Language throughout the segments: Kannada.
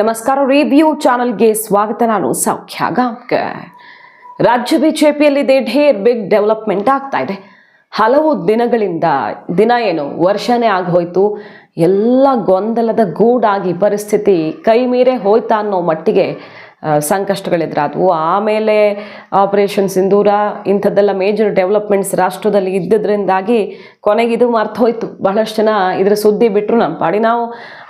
ನಮಸ್ಕಾರ, ರಿವ್ಯೂ ಚಾನಲ್ಗೆ ಸ್ವಾಗತ. ನಾನು ಸೌಖ್ಯ ಗಾಂವ್ಕರ್ ರಾಜ್ಯ ಬಿಜೆಪಿಯಲ್ಲಿ ಢೇರ್ ಬಿಗ್ ಡೆವಲಪ್ಮೆಂಟ್ ಆಗ್ತಾ ಇದೆ. ಹಲವು ದಿನಗಳಿಂದ ದಿನ ಏನು, ವರ್ಷನೇ ಆಗೋಯ್ತು ಎಲ್ಲ ಗೊಂದಲದ ಗೂಡಾಗಿ ಪರಿಸ್ಥಿತಿ ಕೈ ಮೀರೆ ಹೋಯ್ತಾ ಅನ್ನೋ ಮಟ್ಟಿಗೆ ಸಂಕಷ್ಟಗಳೆದುರಾದವು. ಆಮೇಲೆ ಆಪರೇಷನ್ ಸಿಂಧೂರ ಇಂಥದ್ದೆಲ್ಲ ಮೇಜರ್ ಡೆವಲಪ್ಮೆಂಟ್ಸ್ ರಾಷ್ಟ್ರದಲ್ಲಿ ಇದ್ದಿದ್ದರಿಂದಾಗಿ ಕೊನೆಗೆ ಇದು ಮರ್ತ ಹೋಯ್ತು ಬಹಳಷ್ಟು ಜನ ಇದ್ರ ಸುದ್ದಿ ಬಿಟ್ಟರು ನಮ್ಮ ಪಾಡಿ. ನಾವು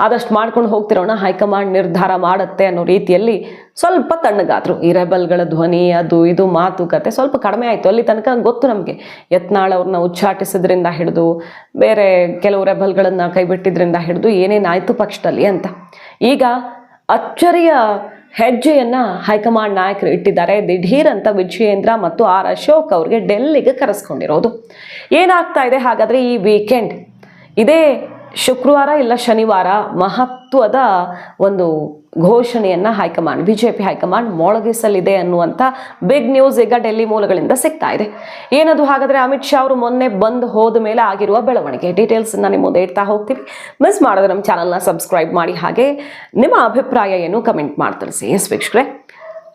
ಆದಷ್ಟು ಮಾಡ್ಕೊಂಡು ಹೋಗ್ತಿರೋಣ, ಹೈಕಮಾಂಡ್ ನಿರ್ಧಾರ ಮಾಡುತ್ತೆ ಅನ್ನೋ ರೀತಿಯಲ್ಲಿ ಸ್ವಲ್ಪ ತಣ್ಣಗಾದ್ರು. ಈ ರೆಬಲ್ಗಳ ಧ್ವನಿ, ಅದು ಇದು ಮಾತುಕತೆ ಸ್ವಲ್ಪ ಕಡಿಮೆ ಆಯಿತು. ಅಲ್ಲಿ ತನಕ ಗೊತ್ತು ನಮಗೆ. ಯತ್ನಾಳ್ ಅವ್ರನ್ನ ಉಚ್ಚಾಟಿಸಿದ್ರಿಂದ ಹಿಡಿದು, ಬೇರೆ ಕೆಲವು ರೆಬಲ್ಗಳನ್ನು ಕೈಬಿಟ್ಟಿದ್ರಿಂದ ಹಿಡಿದು ಏನೇನಾಯಿತು ಪಕ್ಷದಲ್ಲಿ ಅಂತ. ಈಗ ಅಚ್ಚರಿಯ ಹೆಜ್ಜೆಯನ್ನ ಹೈಕಮಾಂಡ್ ನಾಯಕರು ಇಟ್ಟಿದ್ದಾರೆ. ದಿಢೀರ್ ಅಂತ ವಿಜಯೇಂದ್ರ ಮತ್ತು ಆರ್ ಅಶೋಕ್ ಅವ್ರಿಗೆ ಡೆಲ್ಲಿಗೆ ಕರೆಸ್ಕೊಂಡಿರೋದು. ಏನಾಗ್ತಾ ಇದೆ ಹಾಗಾದ್ರೆ ಈ ವೀಕೆಂಡ್ ಇದೇ ಶುಕ್ರವಾರ ಇಲ್ಲ ಶನಿವಾರ ಮಹತ್ವದ ಒಂದು ಘೋಷಣೆಯನ್ನ high command, BJP high command ಮೊಳಗಿಸಲಿದೆ ಅನ್ನುವಂಥ ಬಿಗ್ ನ್ಯೂಸ್ ಈಗ ಡೆಲ್ಲಿ ಮೂಲಗಳಿಂದ ಸಿಗ್ತಾ ಇದೆ. ಏನದು ಹಾಗಾದ್ರೆ ಅಮಿತ್ ಶಾ ಅವರು ಮೊನ್ನೆ ಬಂದು ಹೋದ ಮೇಲೆ ಆಗಿರುವ ಬೆಳವಣಿಗೆ? ಡೀಟೇಲ್ಸ್ ನಿಮ್ಮ ಮುಂದೆ ಇಡ್ತಾ ಹೋಗ್ತೀವಿ. ಮಿಸ್ ಮಾಡಿದ್ರೆ ನಮ್ಮ ಚಾನಲ್ನ ಸಬ್ಸ್ಕ್ರೈಬ್ ಮಾಡಿ ಹಾಗೆ ನಿಮ್ಮ ಅಭಿಪ್ರಾಯ ಏನು ಕಮೆಂಟ್ ಮಾಡಿ ತಿಳಿಸಿ. ಎಸ್ ವೀಕ್ಷಕರೇ,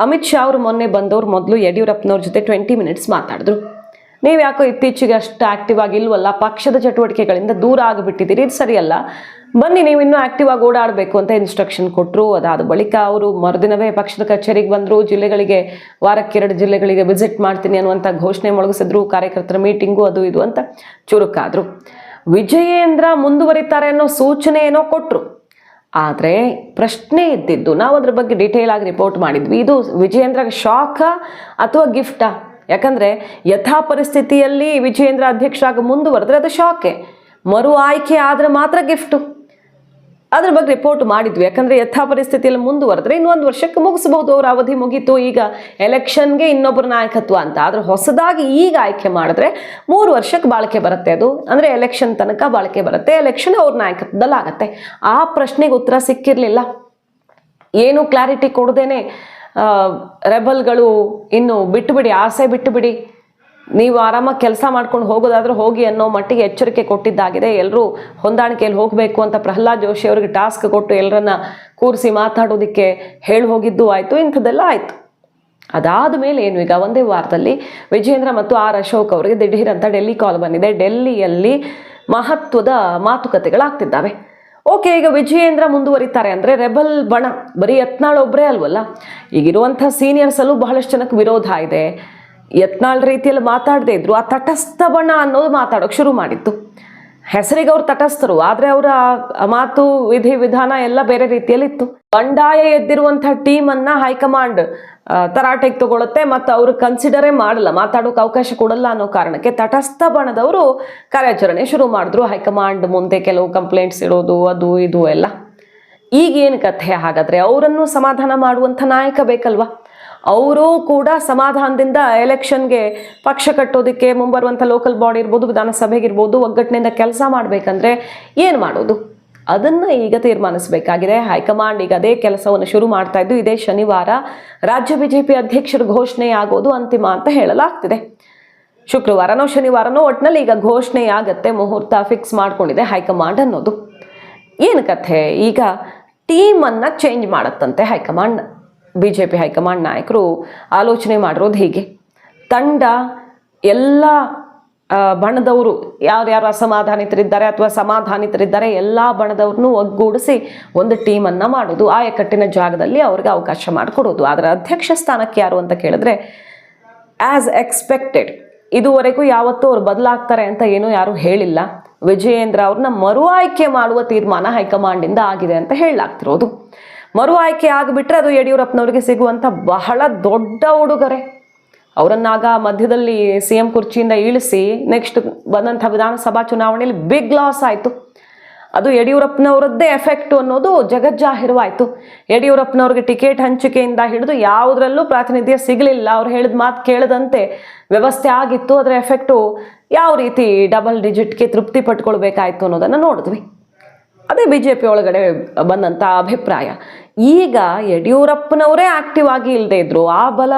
ಅಮಿತ್ ಶಾ ಅವರು ಮೊನ್ನೆ ಬಂದವರು ಮೊದಲು ಯಡಿಯೂರಪ್ಪನವ್ರ ಜೊತೆ ಟ್ವೆಂಟಿ ಮಿನಿಟ್ಸ್ ಮಾತಾಡಿದ್ರು. ನೀವು ಯಾಕೋ ಇತ್ತೀಚೆಗೆ ಅಷ್ಟು ಆಕ್ಟಿವ್ ಆಗಿ ಇಲ್ವಲ್ಲ ಪಕ್ಷದ ಚಟುವಟಿಕೆಗಳಿಂದ ದೂರ ಆಗಿಬಿಟ್ಟಿದ್ದೀರಿ. ಇದು ಸರಿಯಲ್ಲ. ಬನ್ನಿ, ನೀವು ಇನ್ನೂ ಆಕ್ಟಿವ್ ಆಗಿ ಓಡಾಡಬೇಕು ಅಂತ ಇನ್ಸ್ಟ್ರಕ್ಷನ್ ಕೊಟ್ಟರು ಅದಾದ ಬಳಿಕ ಅವರು ಮರುದಿನವೇ ಪಕ್ಷದ ಕಚೇರಿಗೆ ಬಂದರು. ಜಿಲ್ಲೆಗಳಿಗೆ, ವಾರಕ್ಕೆ ಎರಡು ಜಿಲ್ಲೆಗಳಿಗೆ ವಿಸಿಟ್ ಮಾಡ್ತೀನಿ ಅನ್ನುವಂಥ ಘೋಷಣೆ ಮೊಳಗಿಸಿದ್ರು. ಕಾರ್ಯಕರ್ತರ ಮೀಟಿಂಗು ಅದು ಇದು ಅಂತ ಚುರುಕಾದರು. ವಿಜಯೇಂದ್ರ ಮುಂದುವರಿತಾರೆ ಅನ್ನೋ ಸೂಚನೆ ಏನೋ ಕೊಟ್ಟರು ಆದರೆ ಪ್ರಶ್ನೆ ಇದ್ದಿದ್ದು, ನಾವು ಅದ್ರ ಬಗ್ಗೆ ಡೀಟೇಲ್ ಆಗಿ ರಿಪೋರ್ಟ್ ಮಾಡಿದ್ವಿ. ಇದು ವಿಜಯೇಂದ್ರಗೆ ಶಾಖ ಅಥವಾ ಗಿಫ್ಟಾ ಯಾಕಂದರೆ ಯಥಾ ಪರಿಸ್ಥಿತಿಯಲ್ಲಿ ವಿಜಯೇಂದ್ರ ಅಧ್ಯಕ್ಷರಾಗಿ ಮುಂದುವರೆದ್ರೆ ಅದು ಶಾಕೆ ಮರು ಆಯ್ಕೆ ಆದರೆ ಮಾತ್ರ ಗಿಫ್ಟು. ಅದ್ರ ಬಗ್ಗೆ ರಿಪೋರ್ಟ್ ಮಾಡಿದ್ವಿ. ಯಾಕಂದರೆ ಯಥಾ ಪರಿಸ್ಥಿತಿಯಲ್ಲಿ ಮುಂದುವರೆದ್ರೆ ಇನ್ನೊಂದು ವರ್ಷಕ್ಕೆ ಮುಗಿಸ್ಬೋದು. ಅವ್ರ ಅವಧಿ ಮುಗೀತು. ಈಗ ಎಲೆಕ್ಷನ್ಗೆ ಇನ್ನೊಬ್ಬರ ನಾಯಕತ್ವ ಅಂತ. ಆದರೆ ಹೊಸದಾಗಿ ಈಗ ಆಯ್ಕೆ ಮಾಡಿದ್ರೆ ಮೂರು ವರ್ಷಕ್ಕೆ ಬಾಳಿಕೆ ಬರುತ್ತೆ ಅದು. ಅಂದರೆ ಎಲೆಕ್ಷನ್ ತನಕ ಬಾಳಿಕೆ ಬರುತ್ತೆ. ಎಲೆಕ್ಷನ್ ಅವ್ರ ನಾಯಕತ್ವದಲ್ಲಿ ಆಗತ್ತೆ ಆ ಪ್ರಶ್ನೆಗೆ ಉತ್ತರ ಸಿಕ್ಕಿರಲಿಲ್ಲ. ಏನು ಕ್ಲಾರಿಟಿ ಕೊಡದೇನೆ ರೆಬಲ್ಗಳು ಇನ್ನು ಬಿಟ್ಟುಬಿಡಿ, ಆಸೆ ಬಿಟ್ಟುಬಿಡಿ. ನೀವು ಆರಾಮಾಗಿ ಕೆಲಸ ಮಾಡ್ಕೊಂಡು ಹೋಗೋದಾದ್ರೂ ಹೋಗಿ ಅನ್ನೋ ಮಟ್ಟಿಗೆ ಎಚ್ಚರಿಕೆ ಕೊಟ್ಟಿದ್ದಾಗಿದೆ. ಎಲ್ಲರೂ ಹೊಂದಾಣಿಕೆಯಲ್ಲಿ ಹೋಗಬೇಕು ಅಂತ ಪ್ರಹ್ಲಾದ್ ಜೋಶಿ ಅವರಿಗೆ ಟಾಸ್ಕ್ ಕೊಟ್ಟು ಎಲ್ಲರನ್ನ ಕೂರಿಸಿ ಮಾತಾಡೋದಕ್ಕೆ ಹೇಳಿ ಹೋಗಿದ್ದು ಆಯಿತು, ಇಂಥದ್ದೆಲ್ಲ ಆಯಿತು. ಅದಾದ ಮೇಲೆ ಏನು ಈಗ, ಒಂದೇ ವಾರದಲ್ಲಿ ವಿಜೇಂದ್ರ ಮತ್ತು ಆರ್ ಅಶೋಕ್ ಅವರಿಗೆ ದಿಢೀರ್ ಅಂತ ಡೆಲ್ಲಿ ಕಾಲ್ ಬಂದಿದೆ. ಡೆಲ್ಲಿಯಲ್ಲಿ ಮಹತ್ವದ ಮಾತುಕತೆಗಳಾಗ್ತಿದ್ದಾವೆ. ಓಕೆ, ಈಗ ವಿಜಯೇಂದ್ರ ಮುಂದುವರಿತಾರೆ ಅಂದರೆ ರೆಬಲ್ ಬಣ. ಬರೀ ಯತ್ನಾಳ್ ಒಬ್ಬರೇ ಅಲ್ವಲ್ಲ? ಈಗಿರುವಂಥ ಸೀನಿಯರ್ಸಲ್ಲೂ ಬಹಳಷ್ಟು ಜನಕ್ಕೆ ವಿರೋಧ ಇದೆ. ಯತ್ನಾಳ್ ರೀತಿಯಲ್ಲಿ ಮಾತಾಡದೇ ಇದ್ರು. ಆ ತಟಸ್ಥ ಬಣ ಅನ್ನೋದು ಮಾತಾಡೋಕೆ ಶುರು ಮಾಡಿತ್ತು. ಹೆಸರಿಗೆ ಅವ್ರು ತಟಸ್ಥರು, ಆದರೆ ಅವರ ಮಾತು, ವಿಧಿ, ವಿಧಾನ ಎಲ್ಲ ಬೇರೆ ರೀತಿಯಲ್ಲಿ ಇತ್ತು ಬಂಡಾಯ ಎದ್ದಿರುವಂಥ ಟೀಮನ್ನ ಹೈಕಮಾಂಡ್ ತರಾಟೆಗೆ ತಗೊಳುತ್ತೆ ಮತ್ತು ಅವರು ಕನ್ಸಿಡರೇ ಮಾಡಲ್ಲ. ಮಾತಾಡೋಕೆ ಅವಕಾಶ ಕೊಡಲ್ಲ ಅನ್ನೋ ಕಾರಣಕ್ಕೆ ತಟಸ್ಥ ಬಣದವರು ಕಾರ್ಯಾಚರಣೆ ಶುರು ಮಾಡಿದ್ರು. ಹೈಕಮಾಂಡ್ ಮುಂದೆ ಕೆಲವು ಕಂಪ್ಲೇಂಟ್ಸ್ ಇಡೋದು, ಅದು, ಇದು ಎಲ್ಲ. ಈಗೇನು ಕಥೆ? ಹಾಗಾದ್ರೆ ಅವರನ್ನು ಸಮಾಧಾನ ಮಾಡುವಂಥ ನಾಯಕ ಬೇಕಲ್ವಾ? ಅವರು ಕೂಡ ಸಮಾಧಾನದಿಂದ ಎಲೆಕ್ಷನ್ಗೆ ಪಕ್ಷ ಕಟ್ಟೋದಕ್ಕೆ ಮುಂಬರುವಂಥ ಲೋಕಲ್ ಬಾಡಿ ಇರ್ಬೋದು, ವಿಧಾನಸಭೆಗಿರ್ಬೋದು, ಒಗ್ಗಟ್ಟಿನಿಂದ ಕೆಲಸ ಮಾಡಬೇಕಂದ್ರೆ ಏನು ಮಾಡೋದು? ಅದನ್ನು ಈಗ ತೀರ್ಮಾನಿಸಬೇಕಾಗಿದೆ. ಹೈಕಮಾಂಡ್ ಈಗ ಅದೇ ಕೆಲಸವನ್ನು ಶುರು ಮಾಡ್ತಾ ಇದ್ದು, ಇದೇ ಶನಿವಾರ ರಾಜ್ಯ ಬಿಜೆಪಿ ಅಧ್ಯಕ್ಷರ ಘೋಷಣೆ ಆಗೋದು ಅಂತಿಮ ಅಂತ ಹೇಳಲಾಗ್ತಿದೆ. ಶುಕ್ರವಾರನೋ, ಶನಿವಾರನೋ ಒಟ್ಟಿನಲ್ಲಿ ಈಗ ಘೋಷಣೆ ಆಗತ್ತೆ, ಮುಹೂರ್ತ ಫಿಕ್ಸ್ ಮಾಡಿಕೊಂಡಿದೆ ಹೈಕಮಾಂಡ್ ಅನ್ನೋದು. ಏನು ಕಥೆ? ಈಗ ಟೀಮನ್ನು change ಮಾಡತ್ತಂತೆ high command. B J P high command ನಾಯಕರು ಆಲೋಚನೆ ಮಾಡಿರೋದು ಹೀಗೆ. ತಂಡ ಎಲ್ಲ ಬಣದವರು ಯಾರ್ಯಾರು ಅಸಮಾಧಾನಿತರಿದ್ದಾರೆ ಅಥವಾ ಸಮಾಧಾನಿತರಿದ್ದಾರೆ ಎಲ್ಲ ಬಣದವ್ರನ್ನೂ ಒಗ್ಗೂಡಿಸಿ ಒಂದು ಟೀಮನ್ನು ಮಾಡೋದು ಆಯಕಟ್ಟಿನ ಜಾಗದಲ್ಲಿ ಅವ್ರಿಗೆ ಅವಕಾಶ ಮಾಡಿಕೊಡೋದು. ಆದರೆ ಅಧ್ಯಕ್ಷ ಸ್ಥಾನಕ್ಕೆ ಯಾರು ಅಂತ ಕೇಳಿದ್ರೆ ಆ್ಯಸ್ ಎಕ್ಸ್ಪೆಕ್ಟೆಡ್ ಇದುವರೆಗೂ ಯಾವತ್ತೂ ಅವ್ರು ಬದಲಾಗ್ತಾರೆ ಅಂತ ಏನೂ ಯಾರೂ ಹೇಳಿಲ್ಲ. ವಿಜಯೇಂದ್ರ ಅವ್ರನ್ನ ಮರು ಆಯ್ಕೆ ಮಾಡುವ ತೀರ್ಮಾನ ಹೈಕಮಾಂಡಿಂದ ಆಗಿದೆ ಅಂತ ಹೇಳಲಾಗ್ತಿರೋದು. ಮರು ಆಯ್ಕೆ ಆಗಿಬಿಟ್ರೆ ಅದು ಯಡಿಯೂರಪ್ಪನವ್ರಿಗೆ ಸಿಗುವಂಥ ಬಹಳ ದೊಡ್ಡ ಉಡುಗೊರೆ. ಅವರನ್ನಾಗ ಮಧ್ಯದಲ್ಲಿ ಸಿ ಎಂ ಕುರ್ಚಿಯಿಂದ ಇಳಿಸಿ ನೆಕ್ಸ್ಟ್ ಬಂದಂಥ ವಿಧಾನಸಭಾ ಚುನಾವಣೆಯಲ್ಲಿ ಬಿಗ್ ಲಾಸ್ ಆಯಿತು. ಅದು ಯಡಿಯೂರಪ್ಪನವರದ್ದೇ ಎಫೆಕ್ಟು ಅನ್ನೋದು ಜಗಜ್ಜಾಹಿರವಾಯಿತು ಯಡಿಯೂರಪ್ಪನವ್ರಿಗೆ ಟಿಕೆಟ್ ಹಂಚಿಕೆಯಿಂದ ಹಿಡಿದು ಯಾವುದರಲ್ಲೂ ಪ್ರಾತಿನಿಧ್ಯ ಸಿಗಲಿಲ್ಲ. ಅವ್ರು ಹೇಳಿದ ಮಾತು ಕೇಳದಂತೆ ವ್ಯವಸ್ಥೆ ಆಗಿತ್ತು. ಅದರ ಎಫೆಕ್ಟು ಯಾವ ರೀತಿ ಡಬಲ್ ಡಿಜಿಟ್ಗೆ ತೃಪ್ತಿ ಪಟ್ಕೊಳ್ಬೇಕಾಯಿತು ಅನ್ನೋದನ್ನು ನೋಡಿದ್ವಿ. ಅದೇ ಬಿ ಜೆ ಪಿ ಒಳಗಡೆ ಬಂದಂಥ ಅಭಿಪ್ರಾಯ. ಈಗ ಯಡಿಯೂರಪ್ಪನವರೇ ಆಕ್ಟಿವ್ ಆಗಿ ಇಲ್ಲದೆ ಇದ್ರು, ಆ ಬಲ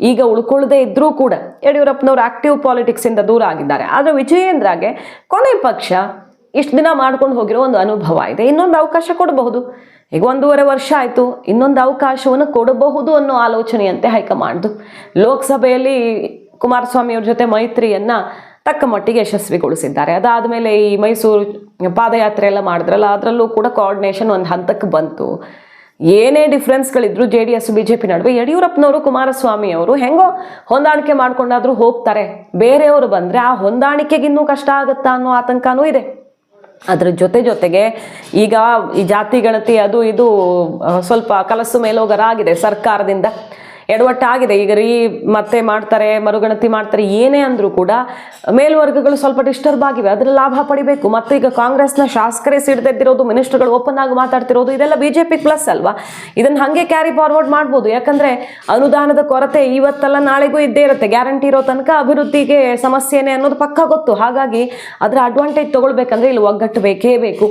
ಈಗ ಉಳ್ಕೊಳ್ಳದೆ ಇದ್ರೂ ಕೂಡ ಯಡಿಯೂರಪ್ಪನವರು ಆಕ್ಟಿವ್ ಪಾಲಿಟಿಕ್ಸಿಂದ ದೂರ ಆಗಿದ್ದಾರೆ. ಆದರೆ ವಿಜಯೇಂದ್ರಗೆ ಕೊನೆ ಪಕ್ಷ ಇಷ್ಟು ದಿನ ಮಾಡ್ಕೊಂಡು ಹೋಗಿರೋ ಒಂದು ಅನುಭವ ಇದೆ. ಇನ್ನೊಂದು ಅವಕಾಶ ಕೊಡಬಹುದು. ಈಗ ಒಂದೂವರೆ ವರ್ಷ ಆಯಿತು, ಇನ್ನೊಂದು ಅವಕಾಶವನ್ನು ಕೊಡಬಹುದು ಅನ್ನೋ ಆಲೋಚನೆಯಂತೆ ಹೈಕಮಾಂಡ್ದು. ಲೋಕಸಭೆಯಲ್ಲಿ ಕುಮಾರಸ್ವಾಮಿಯವ್ರ ಜೊತೆ ಮೈತ್ರಿಯನ್ನ ತಕ್ಕ ಮಟ್ಟಿಗೆ ಯಶಸ್ವಿಗೊಳಿಸಿದ್ದಾರೆ. ಅದಾದಮೇಲೆ ಈ ಮೈಸೂರು ಪಾದಯಾತ್ರೆ ಎಲ್ಲ ಮಾಡಿದ್ರಲ್ಲ, ಅದರಲ್ಲೂ ಕೂಡ ಕೋಆರ್ಡಿನೇಷನ್ ಒಂದು ಹಂತಕ್ಕೆ ಬಂತು. ಏನೇ ಡಿಫ್ರೆನ್ಸ್ಗಳಿದ್ರು J D S, B J P ನಡುವೆ ಯಡಿಯೂರಪ್ಪನವರು, ಕುಮಾರಸ್ವಾಮಿ ಅವರು ಹೆಂಗೋ ಹೊಂದಾಣಿಕೆ ಮಾಡ್ಕೊಂಡಾದ್ರೂ ಹೋಗ್ತಾರೆ. ಬೇರೆಯವರು ಬಂದರೆ ಆ ಹೊಂದಾಣಿಕೆಗಿನ್ನೂ ಕಷ್ಟ ಆಗುತ್ತಾ ಅನ್ನೋ ಆತಂಕನೂ ಇದೆ. ಅದ್ರ ಜೊತೆ ಜೊತೆಗೆ ಈಗ ಈ ಜಾತಿ, ಗಣತಿ ಅದು ಇದು ಸ್ವಲ್ಪ ಕಲಸು ಮೇಲೋಗರ ಆಗಿದೆ ಸರ್ಕಾರದಿಂದ. ಎಡವಟ್ಟಾಗಿದೆ. ಈಗ ರೀ ಮತ್ತೆ ಮಾಡ್ತಾರೆ, ಮರುಗಣತಿ ಮಾಡ್ತಾರೆ, ಏನೇ ಅಂದರೂ ಕೂಡ ಮೇಲ್ವರ್ಗಗಳು ಸ್ವಲ್ಪ ಡಿಸ್ಟರ್ಬ್ ಆಗಿವೆ. ಅದರ ಲಾಭ ಪಡಿಬೇಕು. ಮತ್ತು ಈಗ ಕಾಂಗ್ರೆಸ್ನ ಶಾಸಕರೇ ಸಿಡ್ದೆದ್ದಿರೋದು ಮಿನಿಸ್ಟರ್ಗಳು ಓಪನ್ ಆಗಿ ಮಾತಾಡ್ತಿರೋದು, ಇದೆಲ್ಲ ಬಿ ಜೆ ಪಿ ಪ್ಲಸ್ ಅಲ್ವಾ? ಇದನ್ನು ಹಾಗೆ ಕ್ಯಾರಿ ಫಾರ್ವರ್ಡ್ ಮಾಡ್ಬೋದು. ಯಾಕಂದರೆ ಅನುದಾನದ ಕೊರತೆ ಇವತ್ತಲ್ಲ ನಾಳೆಗೂ ಇದ್ದೇ ಇರುತ್ತೆ. ಗ್ಯಾರಂಟಿ ಇರೋ ತನಕ ಅಭಿವೃದ್ಧಿಗೆ ಸಮಸ್ಯೆನೇ ಅನ್ನೋದು ಪಕ್ಕ ಗೊತ್ತು. ಹಾಗಾಗಿ ಅದರ ಅಡ್ವಾಂಟೇಜ್ ತಗೊಳ್ಬೇಕಂದ್ರೆ ಇಲ್ಲಿ ಒಗ್ಗಟ್ಟು ಬೇಕೇ ಬೇಕು.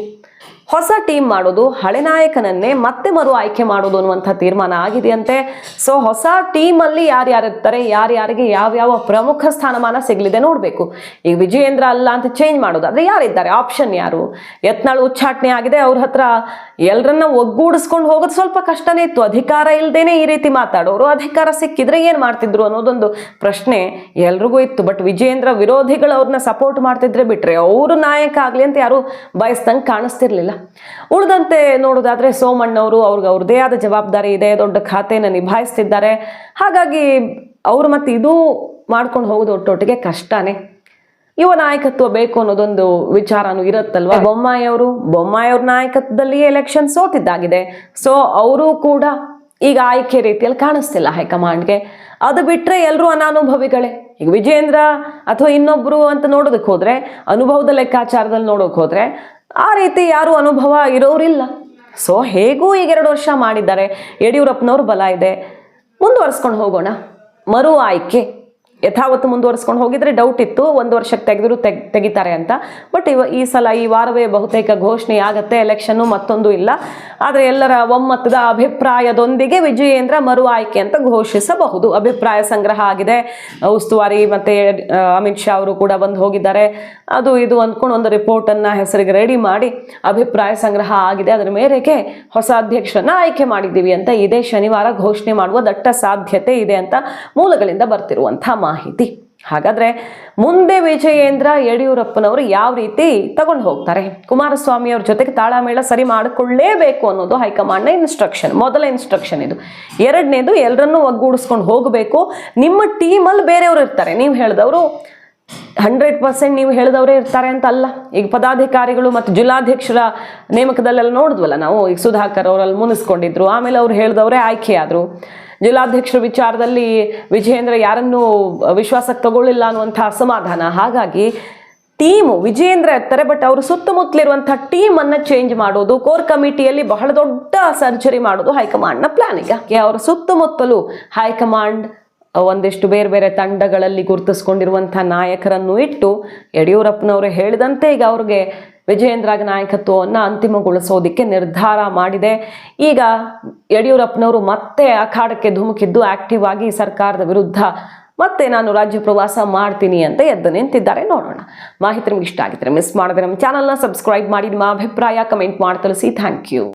ಹೊಸ ಟೀಮ್ ಮಾಡೋದು, ಹಳೆ ನಾಯಕನನ್ನೇ ಮತ್ತೆ ಮರು ಆಯ್ಕೆ ಮಾಡೋದು ಅನ್ನುವಂಥ ತೀರ್ಮಾನ ಆಗಿದೆಯಂತೆ. ಸೊ ಹೊಸ ಟೀಮಲ್ಲಿ ಯಾರು ಇರ್ತಾರೆ ಯಾರ್ಯಾರಿಗೆ ಯಾವ್ಯಾವ ಪ್ರಮುಖ ಸ್ಥಾನಮಾನ ಸಿಗಲಿದೆ ನೋಡಬೇಕು. ಈಗ ವಿಜಯೇಂದ್ರ ಅಲ್ಲ ಅಂತ ಚೇಂಜ್ ಮಾಡೋದು, ಆದರೆ ಯಾರಿದ್ದಾರೆ? ಆಪ್ಷನ್ ಯಾರು? ಯತ್ನಾಳ್ ಉಚ್ಚಾಟನೆ ಆಗಿದೆ, ಅವ್ರ ಹತ್ರ ಎಲ್ಲರನ್ನ ಒಗ್ಗೂಡಿಸ್ಕೊಂಡು ಹೋಗೋದು ಸ್ವಲ್ಪ ಕಷ್ಟನೇ ಇತ್ತು. ಅಧಿಕಾರ ಇಲ್ಲದೇನೆ ಈ ರೀತಿ ಮಾತಾಡೋರು, ಅಧಿಕಾರ ಸಿಕ್ಕಿದ್ರೆ ಏನು ಮಾಡ್ತಿದ್ರು ಅನ್ನೋದೊಂದು ಪ್ರಶ್ನೆ ಎಲ್ರಿಗೂ ಇತ್ತು. ಬಟ್ ವಿಜಯೇಂದ್ರ ವಿರೋಧಿಗಳು ಅವ್ರನ್ನ ಸಪೋರ್ಟ್ ಮಾಡ್ತಿದ್ರೆ ಬಿಟ್ರೆ, ಅವರು ನಾಯಕ ಆಗಲಿ ಅಂತ ಯಾರು ಬಯಸ್ದಂಗೆ ಕಾಣಿಸ್ತಿರ್ಲಿಲ್ಲ. ಉಳಿದಂತೆ ನೋಡೋದಾದ್ರೆ ಸೋಮಣ್ಣವರು ಅವ್ರಿಗೆ ಅವ್ರದ್ದೇ ಆದ ಜವಾಬ್ದಾರಿ ಇದೆ, ದೊಡ್ಡ ಖಾತೆಯನ್ನು ನಿಭಾಯಿಸ್ತಿದ್ದಾರೆ. ಹಾಗಾಗಿ ಅವರು ಮತ್ತೆ ಇದು ಮಾಡ್ಕೊಂಡು ಹೋಗೋದು ಒಟ್ಟೊಟ್ಟಿಗೆ ಕಷ್ಟನೇ. ಯುವ ನಾಯಕತ್ವ ಬೇಕು ಅನ್ನೋದೊಂದು ವಿಚಾರನೂ ಇರುತ್ತಲ್ವ? ಬೊಮ್ಮಾಯಿ ಅವರು ಬೊಮ್ಮಾಯಿ ಅವ್ರ ನಾಯಕತ್ವದಲ್ಲಿ ಎಲೆಕ್ಷನ್ ಸೋತಿದ್ದಾಗಿದೆ. ಸೊ ಅವರು ಕೂಡ ಈಗ ಆಯ್ಕೆ ರೀತಿಯಲ್ಲಿ ಕಾಣಿಸ್ತಿಲ್ಲ ಹೈಕಮಾಂಡ್ಗೆ. ಅದು ಬಿಟ್ಟರೆ ಎಲ್ಲರೂ ಅನಾನುಭವಿಗಳೇ. ಈಗ ವಿಜೇಂದ್ರ ಅಥವಾ ಇನ್ನೊಬ್ರು ಅಂತ ನೋಡೋದಕ್ಕೆ ಹೋದ್ರೆ, ಅನುಭವದ ಲೆಕ್ಕಾಚಾರದಲ್ಲಿ ನೋಡೋಕೆ ಹೋದ್ರೆ ಆ ರೀತಿ ಯಾರು ಅನುಭವ ಇರೋರಿಲ್ಲ ಸೊ ಹೇಗೂ ಈಗ ಎರಡು ವರ್ಷ ಮಾಡಿದ್ದಾರೆ. ಯಡಿಯೂರಪ್ಪನವ್ರ ಬಲ ಇದೆ. ಮುಂದುವರ್ಸ್ಕೊಂಡು ಹೋಗೋಣ. ಮರು ಆಯ್ಕೆ. ಯಥಾವತ್ತು ಮುಂದುವರಿಸ್ಕೊಂಡು ಹೋಗಿದ್ರೆ ಡೌಟ್ ಇತ್ತು, ಒಂದು ವರ್ಷಕ್ಕೆ ತೆಗೆದ್ರು ತೆಗ್ ತೆಗಿತಾರೆ ಅಂತ. ಬಟ್ ಇವ ಈ ಸಲ ಈ ವಾರವೇ ಬಹುತೇಕ ಘೋಷಣೆ ಆಗತ್ತೆ ಎಲೆಕ್ಷನ್ನು ಮತ್ತೊಂದು ಇಲ್ಲ. ಆದರೆ ಎಲ್ಲರ ಒಮ್ಮತದ ಅಭಿಪ್ರಾಯದೊಂದಿಗೆ ವಿಜಯೇಂದ್ರ ಮರು ಆಯ್ಕೆ ಅಂತ ಘೋಷಿಸಬಹುದು. ಅಭಿಪ್ರಾಯ ಸಂಗ್ರಹ ಆಗಿದೆ. ಉಸ್ತುವಾರಿ ಮತ್ತೆ ಅಮಿತ್ ಶಾ ಅವರು ಕೂಡ ಬಂದು ಹೋಗಿದ್ದಾರೆ. ಅದು ಇದು ಅಂದ್ಕೊಂಡು ಒಂದು ರಿಪೋರ್ಟನ್ನು ಹೆಸರಿಗೆ ರೆಡಿ ಮಾಡಿ ಅಭಿಪ್ರಾಯ ಸಂಗ್ರಹ ಆಗಿದೆ. ಅದರ ಮೇರೆಗೆ ಹೊಸ ಅಧ್ಯಕ್ಷರನ್ನ ಆಯ್ಕೆ ಮಾಡಿದ್ದೀವಿ ಅಂತ ಇದೇ. ಶನಿವಾರ ಘೋಷಣೆ ಮಾಡುವ ದಟ್ಟ ಸಾಧ್ಯತೆ ಇದೆ ಅಂತ ಮೂಲಗಳಿಂದ ಬರ್ತಿರುವಂಥ ಮಾಹಿತಿ. ಹಾಗಾದ್ರೆ ಮುಂದೆ ವಿಜಯೇಂದ್ರ ಯಡಿಯೂರಪ್ಪನವರು ಯಾವ ರೀತಿ ತಗೊಂಡು ಹೋಗ್ತಾರೆ? ಕುಮಾರಸ್ವಾಮಿ ಅವ್ರ ಜೊತೆಗೆ ತಾಳಮೇಳ ಸರಿ ಮಾಡಿಕೊಳ್ಳೇಬೇಕು ಅನ್ನೋದು ಹೈಕಮಾಂಡ್ನ ಇನ್ಸ್ಟ್ರಕ್ಷನ್ ಮೊದಲ ಇನ್ಸ್ಟ್ರಕ್ಷನ್ ಇದು. ಎರಡನೇದು ಎಲ್ಲರನ್ನೂ ಒಗ್ಗೂಡಿಸ್ಕೊಂಡು ಹೋಗಬೇಕು. ನಿಮ್ಮ ಟೀಮಲ್ಲಿ ಬೇರೆಯವರು ಇರ್ತಾರೆ. ನೀವು ಹೇಳಿದವರು ಹಂಡ್ರೆಡ್ ಪರ್ಸೆಂಟ್ ನೀವು ಹೇಳಿದವರೇ ಇರ್ತಾರೆ ಅಂತ ಅಲ್ಲ. ಈಗ ಪದಾಧಿಕಾರಿಗಳು ಮತ್ತು ಜಿಲ್ಲಾಧ್ಯಕ್ಷರ ನೇಮಕದಲ್ಲೆಲ್ಲ ನೋಡಿದ್ವಲ್ಲ ನಾವು? ಈಗ ಸುಧಾಕರ್ ಅವರಲ್ಲಿ ಮುನಿಸ್ಕೊಂಡಿದ್ರು, ಆಮೇಲೆ ಅವ್ರು ಹೇಳಿದವರೇ ಆಯ್ಕೆಯಾದರು ಜಿಲ್ಲಾಧ್ಯಕ್ಷರ ವಿಚಾರದಲ್ಲಿ ವಿಜಯೇಂದ್ರ ಯಾರನ್ನೂ ವಿಶ್ವಾಸಕ್ಕೆ ತಗೊಳ್ಳಿಲ್ಲ ಅನ್ನುವಂಥ ಅಸಮಾಧಾನ. ಹಾಗಾಗಿ ಟೀಮು ವಿಜಯೇಂದ್ರ ಇರ್ತಾರೆ ಬಟ್ ಅವರು ಸುತ್ತಮುತ್ತಲಿರುವಂಥ ಟೀಮನ್ನು ಚೇಂಜ್ ಮಾಡೋದು ಕೋರ್ ಕಮಿಟಿಯಲ್ಲಿ ಬಹಳ ದೊಡ್ಡ ಸರ್ಜರಿ ಮಾಡೋದು ಹೈಕಮಾಂಡ್ನ ಪ್ಲಾನ್ ಈಗ. ಅವರ ಸುತ್ತಮುತ್ತಲು ಹೈಕಮಾಂಡ್ ಒಂದಿಷ್ಟು ಬೇರೆ ಬೇರೆ ತಂಡಗಳಲ್ಲಿ ಗುರುತಿಸ್ಕೊಂಡಿರುವಂಥ ನಾಯಕರನ್ನು ಇಟ್ಟು ಯಡಿಯೂರಪ್ಪನವರು ಹೇಳಿದಂತೆ ಈಗ ಅವ್ರಿಗೆ ವಿಜಯೇಂದ್ರಾಗ ನಾಯಕತ್ವವನ್ನು ಅಂತಿಮಗೊಳಿಸೋದಕ್ಕೆ ನಿರ್ಧಾರ ಮಾಡಿದೆ. ಈಗ ಯಡಿಯೂರಪ್ಪನವರು ಮತ್ತೆ ಅಖಾಡಕ್ಕೆ ಧುಮುಕಿದ್ದು ಆಕ್ಟಿವ್ ಆಗಿ ಸರ್ಕಾರದ ವಿರುದ್ಧ. ಮತ್ತೆ ನಾನು ರಾಜ್ಯ ಪ್ರವಾಸ ಮಾಡ್ತೀನಿ ಅಂತ ಎದ್ದು ನಿಂತಿದ್ದಾರೆ. ನೋಡೋಣ. ಮಾಹಿತಿ ನಿಮ್ಗೆ ಇಷ್ಟ ಆಗಿದ್ರೆ ಮಿಸ್ ಮಾಡಿದ್ರೆ ನಮ್ಮ ಚಾನಲ್ನ ಸಬ್ಸ್ಕ್ರೈಬ್ ಮಾಡಿ. ನಿಮ್ಮ ಅಭಿಪ್ರಾಯ ಕಮೆಂಟ್ ಮಾಡಿ ತಿಳಿಸಿ ಥ್ಯಾಂಕ್ ಯು